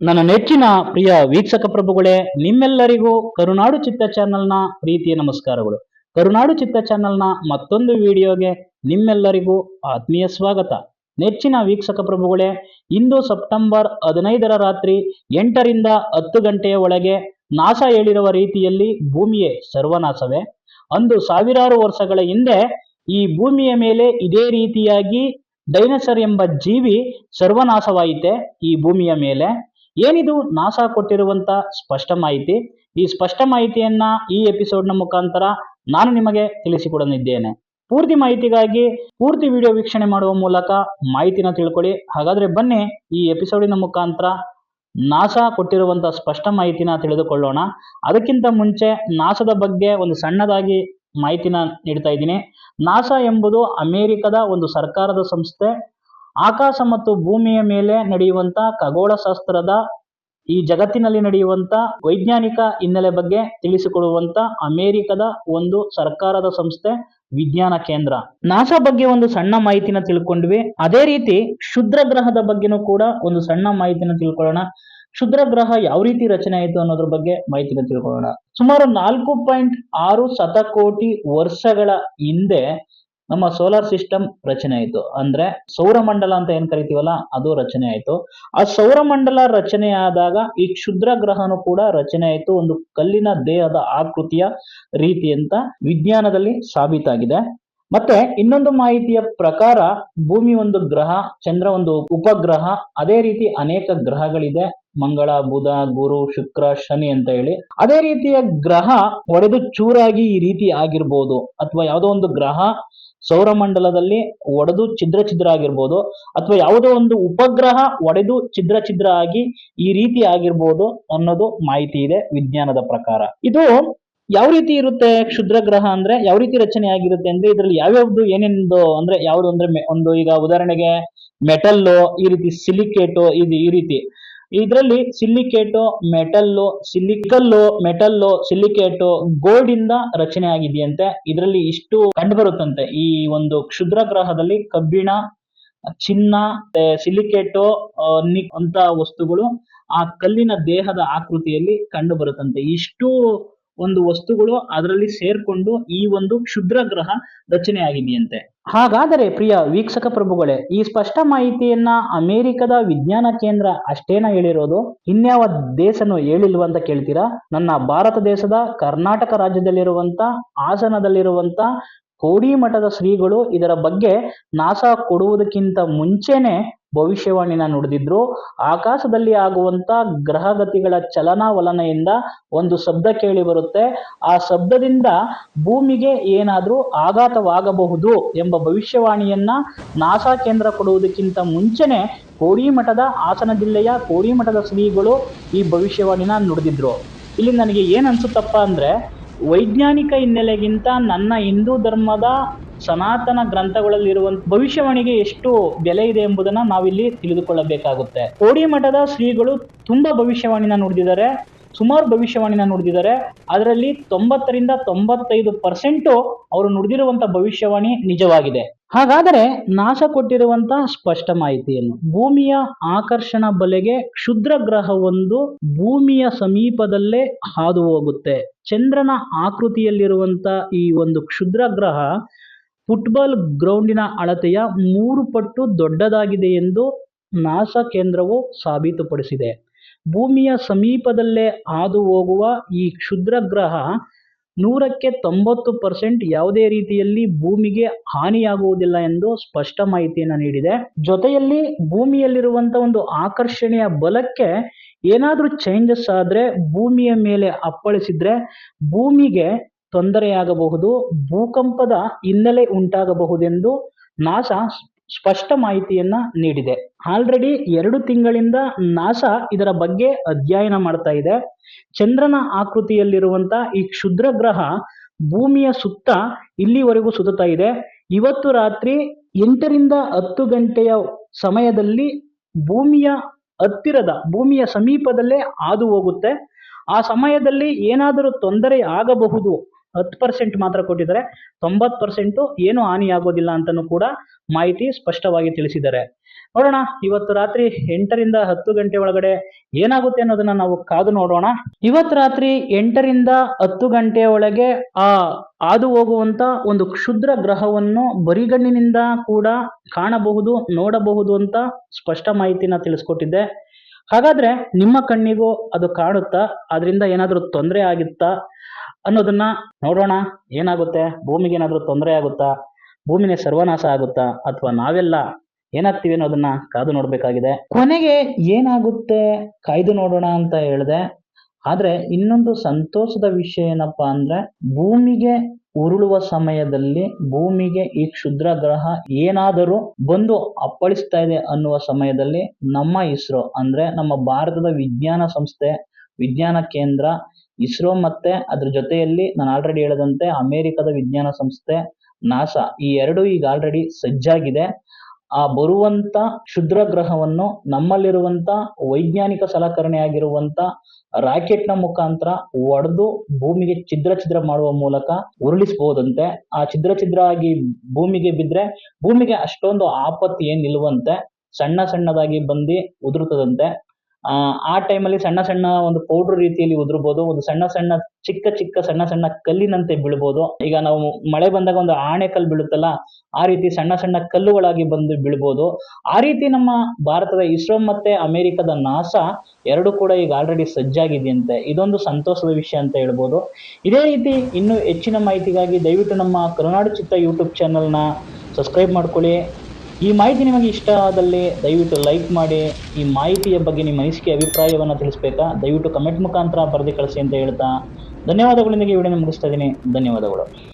ನನ್ನ ನೆಚ್ಚಿನ ಪ್ರಿಯ ವೀಕ್ಷಕ ಪ್ರಭುಗಳೇ, ನಿಮ್ಮೆಲ್ಲರಿಗೂ ಕರುನಾಡು ಚಿತ್ತ ಚಾನೆಲ್ನ ಪ್ರೀತಿಯ ನಮಸ್ಕಾರಗಳು. ಕರುನಾಡು ಚಿತ್ತ ಚಾನೆಲ್ನ ಮತ್ತೊಂದು ವಿಡಿಯೋಗೆ ನಿಮ್ಮೆಲ್ಲರಿಗೂ ಆತ್ಮೀಯ ಸ್ವಾಗತ. ನೆಚ್ಚಿನ ವೀಕ್ಷಕ ಪ್ರಭುಗಳೇ, ಇಂದು ಸೆಪ್ಟೆಂಬರ್ ಹದಿನೈದರ ರಾತ್ರಿ ಎಂಟರಿಂದ ಹತ್ತು ಗಂಟೆಯ ಒಳಗೆ ನಾಸ ಹೇಳಿರುವ ರೀತಿಯಲ್ಲಿ ಭೂಮಿಯೇ ಸರ್ವನಾಶವೇ. ಅಂದು ಸಾವಿರಾರು ವರ್ಷಗಳ ಹಿಂದೆ ಈ ಭೂಮಿಯ ಮೇಲೆ ಇದೇ ರೀತಿಯಾಗಿ ಡೈನಸರ್ ಎಂಬ ಜೀವಿ ಸರ್ವನಾಶವಾಯಿತೆ ಈ ಭೂಮಿಯ ಮೇಲೆ. ಏನಿದು? ನಾಸಾ ಕೊಟ್ಟಿರುವಂತ ಸ್ಪಷ್ಟ ಮಾಹಿತಿ. ಈ ಸ್ಪಷ್ಟ ಮಾಹಿತಿಯನ್ನ ಈ ಎಪಿಸೋಡ್ನ ಮುಖಾಂತರ ನಾನು ನಿಮಗೆ ತಿಳಿಸಿಕೊಡಲಿದ್ದೇನೆ. ಪೂರ್ತಿ ಮಾಹಿತಿಗಾಗಿ ಪೂರ್ತಿ ವಿಡಿಯೋ ವೀಕ್ಷಣೆ ಮಾಡುವ ಮೂಲಕ ಮಾಹಿತಿನ ತಿಳ್ಕೊಳ್ಳಿ. ಹಾಗಾದ್ರೆ ಬನ್ನಿ ಈ ಎಪಿಸೋಡಿನ ಮುಖಾಂತರ ನಾಸಾ ಕೊಟ್ಟಿರುವಂತ ಸ್ಪಷ್ಟ ಮಾಹಿತಿನ ತಿಳಿದುಕೊಳ್ಳೋಣ. ಅದಕ್ಕಿಂತ ಮುಂಚೆ ನಾಸದ ಬಗ್ಗೆ ಒಂದು ಸಣ್ಣದಾಗಿ ಮಾಹಿತಿನ ನೀಡ್ತಾ ಇದ್ದೀನಿ. ನಾಸಾ ಎಂಬುದು ಅಮೆರಿಕದ ಒಂದು ಸರ್ಕಾರದ ಸಂಸ್ಥೆ. ಆಕಾಶ ಮತ್ತು ಭೂಮಿಯ ಮೇಲೆ ನಡೆಯುವಂತ ಖಗೋಳಶಾಸ್ತ್ರದ ಈ ಜಗತ್ತಿನಲ್ಲಿ ನಡೆಯುವಂತ ವೈಜ್ಞಾನಿಕ ಹಿನ್ನೆಲೆ ಬಗ್ಗೆ ತಿಳಿಸಿಕೊಡುವಂತ ಅಮೆರಿಕದ ಒಂದು ಸರ್ಕಾರದ ಸಂಸ್ಥೆ ವಿಜ್ಞಾನ ಕೇಂದ್ರ. ನಾಸಾ ಬಗ್ಗೆ ಒಂದು ಸಣ್ಣ ಮಾಹಿತಿನ ತಿಳ್ಕೊಂಡ್ವಿ. ಅದೇ ರೀತಿ ಶುದ್ರ ಗ್ರಹದ ಬಗ್ಗೆನೂ ಕೂಡ ಒಂದು ಸಣ್ಣ ಮಾಹಿತಿನ ತಿಳ್ಕೊಳ್ಳೋಣ. ಕ್ಷುದ್ರ ಗ್ರಹ ಯಾವ ರೀತಿ ರಚನೆ ಆಯಿತು ಅನ್ನೋದ್ರ ಬಗ್ಗೆ ಮಾಹಿತಿನ ತಿಳ್ಕೊಳ್ಳೋಣ. ಸುಮಾರು ನಾಲ್ಕು ಪಾಯಿಂಟ್ ಆರು ಶತಕೋಟಿ ವರ್ಷಗಳ ಹಿಂದೆ ನಮ್ಮ ಸೋಲಾರ್ ಸಿಸ್ಟಮ್ ರಚನೆ ಆಯಿತು. ಅಂದ್ರೆ ಸೌರಮಂಡಲ ಅಂತ ಏನ್ ಕರಿತೀವಲ್ಲ, ಅದು ರಚನೆ ಆಯಿತು. ಆ ಸೌರಮಂಡಲ ಆದಾಗ ಈ ಕ್ಷುದ್ರ ಗ್ರಹನು ಕೂಡ ರಚನೆ ಆಯಿತು. ಒಂದು ಕಲ್ಲಿನ ದೇಹದ ಆಕೃತಿಯ ರೀತಿ ಅಂತ ವಿಜ್ಞಾನದಲ್ಲಿ ಸಾಬೀತಾಗಿದೆ. ಮತ್ತೆ ಇನ್ನೊಂದು ಮಾಹಿತಿಯ ಪ್ರಕಾರ ಭೂಮಿ ಒಂದು ಗ್ರಹ, ಚಂದ್ರ ಒಂದು ಉಪಗ್ರಹ, ಅದೇ ರೀತಿ ಅನೇಕ ಗ್ರಹಗಳಿದೆ. ಮಂಗಳ, ಬುಧ, ಗುರು, ಶುಕ್ರ, ಶನಿ ಅಂತ ಹೇಳಿ ಅದೇ ರೀತಿಯ ಗ್ರಹ ಒಡೆದು ಚೂರಾಗಿ ಈ ರೀತಿ ಆಗಿರ್ಬೋದು. ಅಥವಾ ಯಾವುದೋ ಒಂದು ಗ್ರಹ ಸೌರಮಂಡಲದಲ್ಲಿ ಒಡೆದು ಛಿದ್ರ ಛಿದ್ರ ಆಗಿರ್ಬೋದು. ಅಥವಾ ಯಾವುದೋ ಒಂದು ಉಪಗ್ರಹ ಒಡೆದು ಛಿದ್ರ ಛಿದ್ರ ಆಗಿ ಈ ರೀತಿ ಆಗಿರ್ಬೋದು ಅನ್ನೋದು ಮಾಹಿತಿ ಇದೆ ವಿಜ್ಞಾನದ ಪ್ರಕಾರ. ಇದು ಯಾವ ರೀತಿ ಇರುತ್ತೆ? ಕ್ಷುದ್ರ ಗ್ರಹ ಅಂದ್ರೆ ಯಾವ ರೀತಿ ರಚನೆ ಆಗಿರುತ್ತೆ ಅಂದ್ರೆ ಇದರಲ್ಲಿ ಯಾವ್ಯಾವ್ದು ಏನೇನು ಅಂದ್ರೆ ಯಾವ್ದು ಅಂದ್ರೆ ಒಂದು ಈಗ ಉದಾಹರಣೆಗೆ ಮೆಟಲ್ಲು, ಈ ರೀತಿ ಸಿಲಿಕೇಟು, ಇದು ಈ ರೀತಿ. ಇದರಲ್ಲಿ ಸಿಲಿಕೇಟು, ಮೆಟಲ್ಲು, ಸಿಲಿಕಲ್ಲು, ಮೆಟಲ್ಲು, ಸಿಲಿಕೇಟು ಗೋಲ್ಡ್ ಇಂದ ರಚನೆ ಆಗಿದೆಯಂತೆ. ಇದರಲ್ಲಿ ಇಷ್ಟು ಕಂಡು ಬರುತ್ತಂತೆ. ಈ ಒಂದು ಕ್ಷುದ್ರ ಗ್ರಹದಲ್ಲಿ ಕಬ್ಬಿಣ, ಚಿನ್ನ ಸಿಲಿಕೇಟು ಅಂತ ವಸ್ತುಗಳು ಆ ಕಲ್ಲಿನ ದೇಹದ ಆಕೃತಿಯಲ್ಲಿ ಕಂಡು ಬರುತ್ತಂತೆ. ಇಷ್ಟು ಒಂದು ವಸ್ತುಗಳು ಅದರಲ್ಲಿ ಸೇರ್ಕೊಂಡು ಈ ಒಂದು ಕ್ಷುದ್ರ ಗ್ರಹ ರಚನೆ ಆಗಿದೆಯಂತೆ ಹಾಗಾದರೆ ಪ್ರಿಯ ವೀಕ್ಷಕ ಪ್ರಭುಗಳೇ, ಈ ಸ್ಪಷ್ಟ ಮಾಹಿತಿಯನ್ನ ಅಮೆರಿಕದ ವಿಜ್ಞಾನ ಕೇಂದ್ರ ಅಷ್ಟೇನ ಹೇಳಿರೋದು? ಇನ್ಯಾವ ದೇಶನು ಹೇಳಿಲ್ವ ಅಂತ ಕೇಳ್ತೀರಾ? ನನ್ನ ಭಾರತ ದೇಶದ ಕರ್ನಾಟಕ ರಾಜ್ಯದಲ್ಲಿರುವಂತ, ಹಾಸನದಲ್ಲಿರುವಂತ ಕೋಡಿ ಮಠದ ಶ್ರೀಗಳು ಇದರ ಬಗ್ಗೆ ನಾಸಾ ಕೊಡುವುದಕ್ಕಿಂತ ಮುಂಚೆನೆ ಭವಿಷ್ಯವಾಣಿನ ನುಡಿದಿದ್ರು. ಆಕಾಶದಲ್ಲಿ ಆಗುವಂತ ಗ್ರಹಗತಿಗಳ ಚಲನವಲನೆಯಿಂದ ಒಂದು ಶಬ್ದ ಕೇಳಿ ಬರುತ್ತೆ. ಆ ಶಬ್ದದಿಂದ ಭೂಮಿಗೆ ಏನಾದರೂ ಆಘಾತವಾಗಬಹುದು ಎಂಬ ಭವಿಷ್ಯವಾಣಿಯನ್ನ ನಾಸಾ ಕೇಂದ್ರ ಕೊಡುವುದಕ್ಕಿಂತ ಮುಂಚೆನೆ ಕೋಡಿಮಠದ ಹಾಸನ ಜಿಲ್ಲೆಯ ಕೋಡಿಮಠದ ಶ್ರೀಗಳು ಈ ಭವಿಷ್ಯವಾಣಿನ ನುಡಿದಿದ್ರು. ಇಲ್ಲಿ ನನಗೆ ಏನ್ ಅನ್ಸುತ್ತಪ್ಪ ಅಂದ್ರೆ ವೈಜ್ಞಾನಿಕ ಹಿನ್ನೆಲೆಗಿಂತ ನನ್ನ ಹಿಂದೂ ಧರ್ಮದ ಸನಾತನ ಗ್ರಂಥಗಳಲ್ಲಿರುವಂತ ಭವಿಷ್ಯವಾಣಿಗೆ ಎಷ್ಟು ಬೆಲೆ ಇದೆ ಎಂಬುದನ್ನ ನಾವಿಲ್ಲಿ ತಿಳಿದುಕೊಳ್ಳಬೇಕಾಗುತ್ತೆ. ಕೋಡಿ ಮಠದ ಶ್ರೀಗಳು ತುಂಬಾ ಭವಿಷ್ಯವಾಣಿನ ನುಡಿದಿದ್ದಾರೆ. ಸುಮಾರು ಭವಿಷ್ಯವಾಣಿನ ನುಡಿದಿದ್ದಾರೆ. ಅದರಲ್ಲಿ ತೊಂಬತ್ತರಿಂದ ತೊಂಬತ್ತೈದು ಪರ್ಸೆಂಟು ಅವರು ನುಡಿದಿರುವಂತ ಭವಿಷ್ಯವಾಣಿ ನಿಜವಾಗಿದೆ. ಹಾಗಾದರೆ ನಾಶ ಕೊಟ್ಟಿರುವಂತ ಸ್ಪಷ್ಟ ಮಾಹಿತಿಯನ್ನು. ಭೂಮಿಯ ಆಕರ್ಷಣ ಬಲೆಗೆ ಕ್ಷುದ್ರ ಗ್ರಹವೊಂದು ಭೂಮಿಯ ಸಮೀಪದಲ್ಲೇ ಹಾದು ಹೋಗುತ್ತೆ. ಚಂದ್ರನ ಆಕೃತಿಯಲ್ಲಿರುವಂತ ಈ ಒಂದು ಕ್ಷುದ್ರ ಗ್ರಹ ಫುಟ್ಬಾಲ್ ಗ್ರೌಂಡಿನ ಅಳತೆಯ ಮೂರು ಪಟ್ಟು ದೊಡ್ಡದಾಗಿದೆ ಎಂದು ನಾಸಾ ಕೇಂದ್ರವು ಸಾಬೀತುಪಡಿಸಿದೆ. ಭೂಮಿಯ ಸಮೀಪದಲ್ಲೇ ಹಾದು ಹೋಗುವ ಈ ಕ್ಷುದ್ರ ಗ್ರಹ ನೂರಕ್ಕೆ ತೊಂಬತ್ತು ಪರ್ಸೆಂಟ್ ಯಾವುದೇ ರೀತಿಯಲ್ಲಿ ಭೂಮಿಗೆ ಹಾನಿಯಾಗುವುದಿಲ್ಲ ಎಂದು ಸ್ಪಷ್ಟ ಮಾಹಿತಿಯನ್ನು ನೀಡಿದೆ. ಜೊತೆಯಲ್ಲಿ ಭೂಮಿಯಲ್ಲಿರುವಂತ ಒಂದು ಆಕರ್ಷಣೆಯ ಬಲಕ್ಕೆ ಏನಾದರೂ ಚೇಂಜಸ್ ಆದ್ರೆ ಭೂಮಿಯ ಮೇಲೆ ಅಪ್ಪಳಿಸಿದ್ರೆ ಭೂಮಿಗೆ ತೊಂದರೆಯಾಗಬಹುದು, ಭೂಕಂಪದ ಹಿನ್ನೆಲೆ ಉಂಟಾಗಬಹುದೆಂದು ನಾಸಾ ಸ್ಪಷ್ಟ ಮಾಹಿತಿಯನ್ನ ನೀಡಿದೆ. ಆಲ್ರೆಡಿ ಎರಡು ತಿಂಗಳಿಂದ ನಾಸಾ ಇದರ ಬಗ್ಗೆ ಅಧ್ಯಯನ ಮಾಡ್ತಾ ಇದೆ. ಚಂದ್ರನ ಆಕೃತಿಯಲ್ಲಿರುವಂತ ಈ ಕ್ಷುದ್ರ ಗ್ರಹ ಭೂಮಿಯ ಸುತ್ತ ಇಲ್ಲಿವರೆಗೂ ಸುತ್ತಾ ಇದೆ. ಇವತ್ತು ರಾತ್ರಿ ಎಂಟರಿಂದ ಹತ್ತು ಗಂಟೆಯ ಸಮಯದಲ್ಲಿ ಭೂಮಿಯ ಹತ್ತಿರದ, ಭೂಮಿಯ ಸಮೀಪದಲ್ಲೇ ಹಾದು ಹೋಗುತ್ತೆ. ಆ ಸಮಯದಲ್ಲಿ ಏನಾದರೂ ತೊಂದರೆ ಆಗಬಹುದು ಹತ್ತು ಪರ್ಸೆಂಟ್ ಮಾತ್ರ ಕೊಟ್ಟಿದ್ದಾರೆ. ತೊಂಬತ್ತು ಪರ್ಸೆಂಟು ಏನು ಹಾನಿಯಾಗೋದಿಲ್ಲ ಅಂತಲೂ ಕೂಡ ಮಾಹಿತಿ ಸ್ಪಷ್ಟವಾಗಿ ತಿಳಿಸಿದ್ದಾರೆ. ನೋಡೋಣ, ಇವತ್ತು ರಾತ್ರಿ ಎಂಟರಿಂದ ಹತ್ತು ಗಂಟೆ ಒಳಗಡೆ ಏನಾಗುತ್ತೆ ಅನ್ನೋದನ್ನ ನಾವು ಕಾದು ನೋಡೋಣ. ಇವತ್ತು ರಾತ್ರಿ ಎಂಟರಿಂದ ಹತ್ತು ಗಂಟೆಯ ಒಳಗೆ ಆ ಹಾದು ಹೋಗುವಂತ ಒಂದು ಕ್ಷುದ್ರ ಗ್ರಹವನ್ನು ಬರಿಗಣ್ಣಿನಿಂದ ಕೂಡ ಕಾಣಬಹುದು, ನೋಡಬಹುದು ಅಂತ ಸ್ಪಷ್ಟ ಮಾಹಿತಿನ ತಿಳಿಸ್ಕೊಟ್ಟಿದ್ದೆ. ಹಾಗಾದ್ರೆ ನಿಮ್ಮ ಕಣ್ಣಿಗೂ ಅದು ಕಾಣುತ್ತಾ? ಅದರಿಂದ ಏನಾದರೂ ತೊಂದರೆ ಆಗುತ್ತಾ? ಅನ್ನೋದನ್ನ ನೋಡೋಣ. ಏನಾಗುತ್ತೆ? ಭೂಮಿಗೆ ಏನಾದರೂ ತೊಂದರೆ ಆಗುತ್ತಾ? ಭೂಮಿನ ಸರ್ವನಾಶ ಆಗುತ್ತಾ? ಅಥವಾ ನಾವೆಲ್ಲ ಏನಾಗ್ತೀವಿ ಅನ್ನೋದನ್ನ ಕಾದು ನೋಡ್ಬೇಕಾಗಿದೆ. ಕೊನೆಗೆ ಏನಾಗುತ್ತೆ? ಕಾಯ್ದು ನೋಡೋಣ ಅಂತ ಹೇಳಿದೆ. ಆದ್ರೆ ಇನ್ನೊಂದು ಸಂತೋಷದ ವಿಷಯ ಏನಪ್ಪಾ ಅಂದ್ರೆ ಭೂಮಿಗೆ ಉರುಳುವ ಸಮಯದಲ್ಲಿ ಭೂಮಿಗೆ ಈ ಕ್ಷುದ್ರ ಗ್ರಹ ಏನಾದರೂ ಬಂದು ಅಪ್ಪಳಿಸ್ತಾ ಇದೆ ಅನ್ನುವ ಸಮಯದಲ್ಲಿ ನಮ್ಮ ಇಸ್ರೋ ಅಂದ್ರೆ ನಮ್ಮ ಭಾರತದ ವಿಜ್ಞಾನ ಸಂಸ್ಥೆ, ವಿಜ್ಞಾನ ಕೇಂದ್ರ ಇಸ್ರೋ ಮತ್ತೆ ಅದ್ರ ಜೊತೆಯಲ್ಲಿ ನಾನು ಆಲ್ರೆಡಿ ಹೇಳದಂತೆ ಅಮೆರಿಕದ ವಿಜ್ಞಾನ ಸಂಸ್ಥೆ ನಾಸಾ ಈ ಎರಡು ಈಗ ಆಲ್ರೆಡಿ ಸಜ್ಜಾಗಿದೆ. ಆ ಬರುವಂತ ಕ್ಷುದ್ರ ಗ್ರಹವನ್ನು ನಮ್ಮಲ್ಲಿರುವಂತ ವೈಜ್ಞಾನಿಕ ಸಲಕರಣೆ ಆಗಿರುವಂತ ರಾಕೆಟ್ನ ಮುಖಾಂತರ ಒಡೆದು ಭೂಮಿಗೆ ಛಿದ್ರ ಛಿದ್ರ ಮಾಡುವ ಮೂಲಕ ಉರುಳಿಸಬಹುದಂತೆ. ಆ ಛಿದ್ರ ಛಿದ್ರ ಆಗಿ ಭೂಮಿಗೆ ಬಿದ್ರೆ ಭೂಮಿಗೆ ಅಷ್ಟೊಂದು ಆಪತ್ತು ಏನ್ ನಿಲ್ಲುವಂತೆ ಸಣ್ಣ ಸಣ್ಣದಾಗಿ ಬಂದು ಉದುರುತ್ತದಂತೆ ಆ ಟೈಮಲ್ಲಿ ಸಣ್ಣ ಸಣ್ಣ ಒಂದು ಪೌಡರ್ ರೀತಿಯಲ್ಲಿ ಉದುರ್ಬೋದು, ಒಂದು ಸಣ್ಣ ಸಣ್ಣ, ಚಿಕ್ಕ ಚಿಕ್ಕ ಸಣ್ಣ ಸಣ್ಣ ಕಲ್ಲಿನಂತೆ ಬೀಳ್ಬೋದು. ಈಗ ನಾವು ಮಳೆ ಬಂದಾಗ ಒಂದು ಆಣೆ ಕಲ್ಲು ಬೀಳುತ್ತಲ್ಲ, ಆ ರೀತಿ ಸಣ್ಣ ಸಣ್ಣ ಕಲ್ಲುಗಳಾಗಿ ಬಂದು ಬೀಳ್ಬೋದು. ಆ ರೀತಿ ನಮ್ಮ ಭಾರತದ ಇಸ್ರೋ ಮತ್ತೆ ಅಮೆರಿಕದ ನಾಸಾ ಎರಡು ಕೂಡ ಈಗ ಆಲ್ರೆಡಿ ಸಜ್ಜಾಗಿದೆಯಂತೆ. ಇದೊಂದು ಸಂತೋಷದ ವಿಷಯ ಅಂತ ಹೇಳ್ಬೋದು. ಇದೇ ರೀತಿ ಇನ್ನೂ ಹೆಚ್ಚಿನ ಮಾಹಿತಿಗಾಗಿ ದಯವಿಟ್ಟು ನಮ್ಮ ಕರುನಾಡು ಚಿತ್ತ ಯೂಟ್ಯೂಬ್ ಚಾನಲ್ನ ಸಬ್ಸ್ಕ್ರೈಬ್ ಮಾಡ್ಕೊಳ್ಳಿ. ಈ ಮಾಹಿತಿ ನಿಮಗೆ ಇಷ್ಟ ಆದಲ್ಲಿ ದಯವಿಟ್ಟು ಲೈಕ್ ಮಾಡಿ. ಈ ಮಾಹಿತಿಯ ಬಗ್ಗೆ ನಿಮ್ಮ ಅನಿಸಿಕೆ, ಅಭಿಪ್ರಾಯವನ್ನು ತಿಳಿಸ್ಬೇಕಾ? ದಯವಿಟ್ಟು ಕಮೆಂಟ್ ಮುಖಾಂತರ ಬರೆದು ಕಳಿಸಿ ಅಂತ ಹೇಳ್ತಾ. ಧನ್ಯವಾದಗಳೊಂದಿಗೆ ವಿಡಿಯೋನ ಮುಗಿಸ್ತಾ ಇದ್ದೀನಿ. ಧನ್ಯವಾದಗಳು.